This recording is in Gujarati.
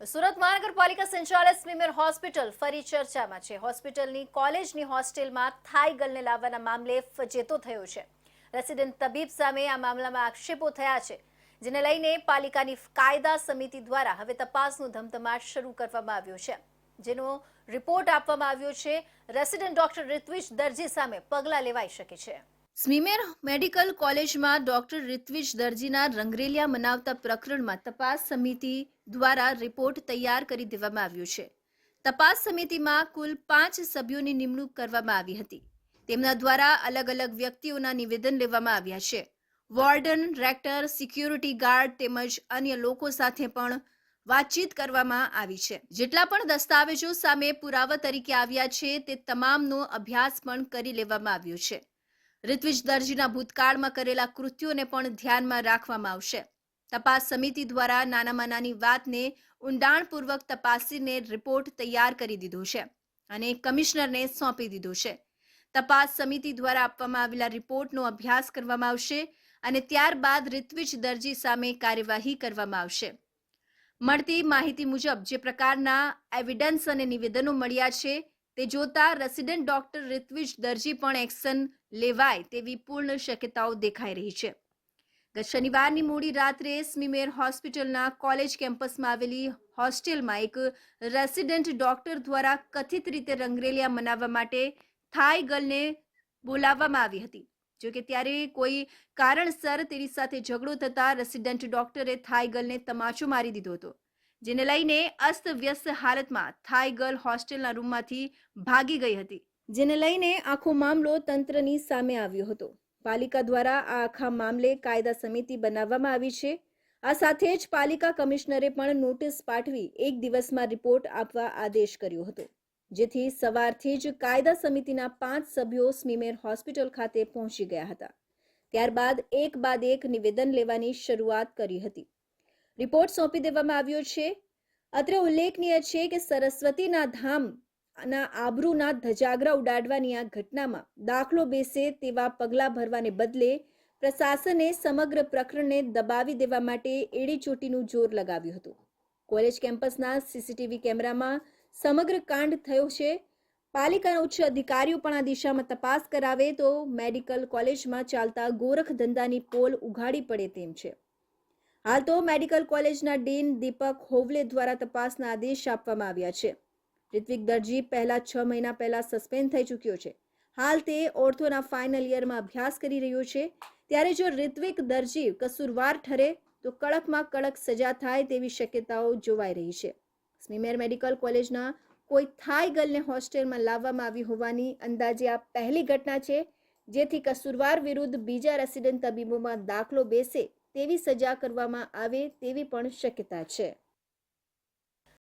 સુરત મહાનગરપાલિકા સંચાલક સ્મીમેર હોસ્પિટલ ફરી ચર્ચામાં છે. હોસ્પિટલની કોલેજની હોસ્ટેલમાં થાઈ ગર્લને લાવવાના મામલે ફજેતો થયો છે. રેસિડેન્ટ તબીબ સામે આ મામલામાં આક્ષેપો થયા છે, જેને લઈને પાલિકાની કાયદા સમિતિ દ્વારા હવે તપાસનો ધમધમાટ શરૂ કરવામાં આવ્યો છે. જેનો રિપોર્ટ આપવામાં આવ્યો છે, રેસિડેન્ટ ડોક્ટર રિત્વિજ દરજી સામે પગલાં લેવાઈ શકે છે. સ્મીમેર મેડિકલ કોલેજમાં ડોક્ટર રિત્વિજ દરજીના રંગરેલિયા મનાવતા પ્રકરણમાં તપાસ સમિતિ દ્વારા રિપોર્ટ તૈયાર કરી દેવામાં આવ્યો છે. તપાસ સમિતિમાં કુલ પાંચ સભ્યોની નિમણૂક કરવામાં આવી હતી. તેમના દ્વારા અલગ અલગ વ્યક્તિઓના નિવેદન લેવામાં આવ્યા છે. વોર્ડન, રેક્ટર, સિક્યુરિટી ગાર્ડ તેમજ અન્ય લોકો સાથે પણ વાતચીત કરવામાં આવી છે. જેટલા પણ દસ્તાવેજો સામે પુરાવા તરીકે આવ્યા છે, તે તમામનો અભ્યાસ પણ કરી લેવામાં આવ્યો છે. ઋત્વિજ દરજીના ભૂતકાળમાં કરેલા કૃત્યોને પણ ધ્યાનમાં રાખવામાં આવશે. તપાસ સમિતિ દ્વારા નાનામાં નાની વાતને ઊંડાણપૂર્વક તપાસીને રિપોર્ટ તૈયાર કરી દીધો છે અને કમિશનરને સોંપી દીધો છે તપાસ સમિતિ દ્વારા આપવામાં આવેલા રિપોર્ટનો અભ્યાસ કરવામાં આવશે અને ત્યારબાદ ઋત્વિજ દરજી સામે કાર્યવાહી કરવામાં આવશે મળતી માહિતી મુજબ જે પ્રકારના એવિડન્સ અને નિવેદનો મળ્યા છે તે જોતા રેસિડેન્ટ ડોક્ટર ઋત્વિજ દરજી પણ એક્શન લેવાય તેવી પૂર્ણ શક્યતાઓ દેખાઈ રહી છે ગત શનિવારની મોડી રાત્રે સ્મીમેર હોસ્પિટલના કોલેજ કેમ્પસમાં આવેલી હોસ્ટેલમાં એક રેસિડેન્ટ ડોક્ટર દ્વારા કથિત રીતે રંગરેલિયા મનાવવા માટે થાઈ ગર્લને બોલાવવામાં આવી હતી. જોકે ત્યારે કોઈ કારણસર તેની સાથે ઝઘડો થતા રેસિડેન્ટ ડોક્ટરે થાઈ ગર્લને તમાચો મારી દીધો હતો, જેને લઈને અસ્તવ્યસ્ત હાલતમાં થાઈ ગર્લ હોસ્ટેલના રૂમમાંથી ભાગી ગઈ હતી, જેને લઈને આખો મામલો તંત્રની સામે આવ્યો હતો. પાલિકા દ્વારા આ આખા મામલે કાયદા સમિતિ બનાવવામાં આવી છે. આ સાથે જ પાલિકા કમિશનરે પણ નોટિસ પાઠવી એક દિવસમાં રિપોર્ટ આપવા આદેશ કર્યો હતો. જેથી સવારથી જ કાયદા સમિતિના પાંચ સભ્યો સ્મીમેર હોસ્પિટલ ખાતે પહોંચી ગયા હતા. ત્યારબાદ એક બાદ એક નિવેદન લેવાની શરૂઆત કરી હતી. રિપોર્ટ સોંપી દેવામાં આવ્યો છે. અત્રે ઉલ્લેખનીય છે કે સરસ્વતીના ધામ ના આબરૂના ધજાગરા ઉડાડવાની આ ઘટનામાં દાખલો બેસે તેવા પગલાં ભરવાને બદલે પ્રશાસને સમગ્ર પ્રકરણને દબાવી દેવા માટે એડીચોટીનું જોર લગાવ્યું હતું. કોલેજ કેમ્પસના સીસીટીવી કેમેરામાં સમગ્ર કાંડ થયો છે. પાલિકાના ઉચ્ચ અધિકારીઓ પણ આ દિશામાં તપાસ કરાવે તો મેડિકલ કોલેજમાં ચાલતા ગોરખ ધંધાની પોલ ઉઘાડી પડે તેમ છે. હાલ તો મેડિકલ કોલેજના ડીન દીપક હોવલે દ્વારા તપાસના આદેશ આપવામાં આવ્યા છે. રિત્વિક દરજી પહેલા છ મહિના પહેલા સસ્પેન્ડ થઈ ચૂક્યો છે. હાલ તે ઓર્થોના ફાઇનલ યરમાં અભ્યાસ કરી રહ્યો છે. ત્યારે જો રિત્વિક દરજી કસૂરવાર ઠરે, તો કડકમાં કડક સજા થાય તેવી શક્યતાઓ જોવાઈ રહી છે. સ્મીમેર મેડિકલ કોલેજના કોઈ થાઈ ગર્લને હોસ્ટેલમાં લાવવામાં આવી હોવાની અંદાજે આ પહેલી ઘટના છે, જેથી કસૂરવાર વિરુદ્ધ બીજા રેસિડેન્ટ તબીબોમાં દાખલો બેસે તેવી સજા કરવામાં આવે તેવી પણ શક્યતા છે.